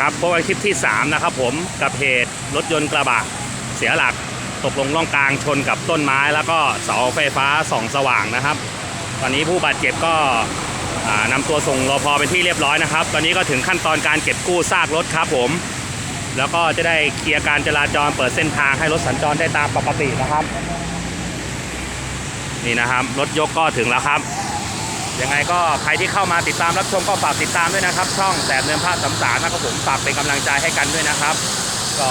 ครับพบกันคลิปที่ 3 นะครับผมกับเหตุรถยนต์กระบะเสียหลักตกลงร่องกลางชนกับต้นไม้ แล้วก็เสาไฟฟ้าส่องสว่างนะครับ ตอนนี้ผู้บาดเจ็บก็อ่านำตัวส่งรอพอเป็นที่เรียบร้อยนะครับ ตอนนี้ก็ถึงขั้นตอนการเก็บกู้ซากรถครับผม แล้วก็จะได้เคลียร์การจราจรเปิดเส้นทางให้รถสัญจรได้ตามปกตินะครับ นี่นะครับรถยกก็ถึงแล้วครับ ยังไงก็ใครที่เข้ามาติดตามรับชมก็ฝากติดตามด้วยนะครับ ช่องแสบเนินภาพสำสารนะครับผมฝากเป็นกำลังใจให้กันด้วยนะครับ ก็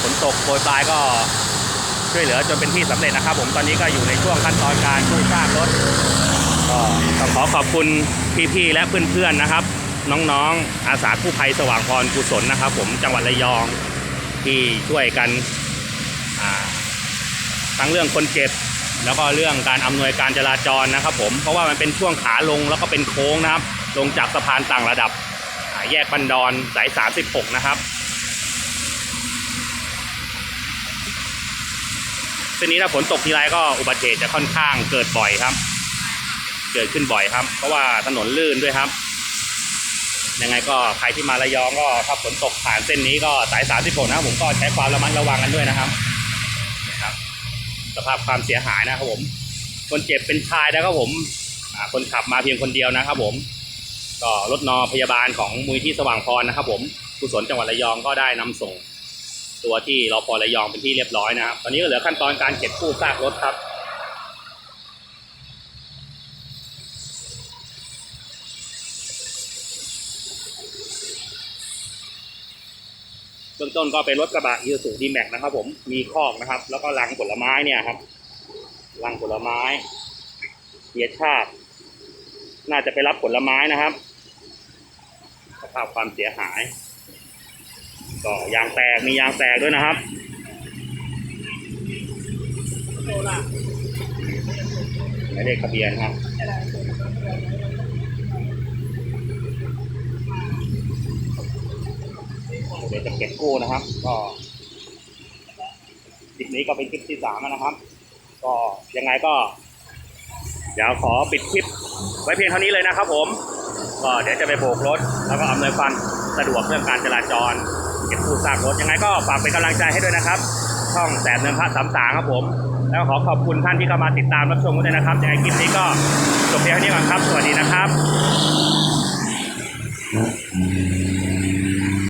ฝนตกโปรยปลายก็ช่วยเหลือจนเป็นที่สำเร็จนะครับ ผมตอนนี้ก็อยู่ในช่วงขั้นตอนการกู้ซากรถก็ต้องขอขอบคุณพี่ๆและเพื่อนๆนะครับ น้องๆอาสากู้ภัยสว่างพรกุศลนะครับ ผมจังหวัดระยองที่ช่วยกันอ่าทั้งเรื่องคนเจ็บ แล้วก็เรื่องการอำนวยการจราจรนะครับ ผมเพราะว่ามันเป็นช่วงขาลงแล้วก็เป็นโค้งนะครับ ลงจากสะพานต่างระดับแยกบันดอนสาย 36 นะครับเส้นนี้ถ้าฝนตกทีไรก็อุบัติเหตุจะค่อนข้างเกิดบ่อยครับ เกิดขึ้นบ่อยครับ เพราะว่าถนนลื่นด้วยครับ ยังไงก็ใครที่มาระยองก็ถ้าฝนตกผ่านเส้นนี้ก็สาย 36 นะครับผมก็ใช้ความระมัดระวังกันด้วยนะครับนะครับ สภาพความเสียหายนะครับผม คนเจ็บเป็นชายนะครับผมคนขับมาเพียงคนเดียวนะครับผมก็รถนอพยาบาลของมูลที่สว่างพรนะครับ ผมกุศลจังหวัดระยองก็ได้นำส่ง ตัวที่รอพอระยองเป็นที่เรียบร้อยนะครับ ตอนนี้ก็เหลือขั้นตอนการเก็บกู้ซากรถครับ เบื้องต้นก็เป็นรถกระบะยูสุดีแม็กนะครับ ผมมีคอกนะครับ แล้วก็ลังผลไม้เนี่ยครับลังผลไม้เสียชาติ น่าจะไปรับผลไม้นะครับสภาพความเสียหาย ก็ยางแตกมียางแตกด้วยนะครับหมายเลขทะเบียนครับ เดี๋ยวจะเก็บกู้นะครับ ก็คลิปนี้ก็เป็นคลิปที่สามแล้วนะครับ ก็ยังไงก็ เดี๋ยวขอปิดคลิปไว้เพียงเท่านี้เลยนะครับ ผม ก็เดี๋ยวจะไปโบกรถ แล้วก็อำนวยความสะดวกเรื่องการจราจรเก็บกู้ซากรถยังไงก็ฝากเป็นกำลังใจให้ด้วยนะครับ ช่องแสบเนินพระสามสางครับผม แล้วขอขอบคุณท่านที่เข้ามาติดตามรับชมกันด้วยนะครับยังไงคลิปนี้ก็จบเพียงเท่านี้ก่อนครับ สวัสดีนะครับ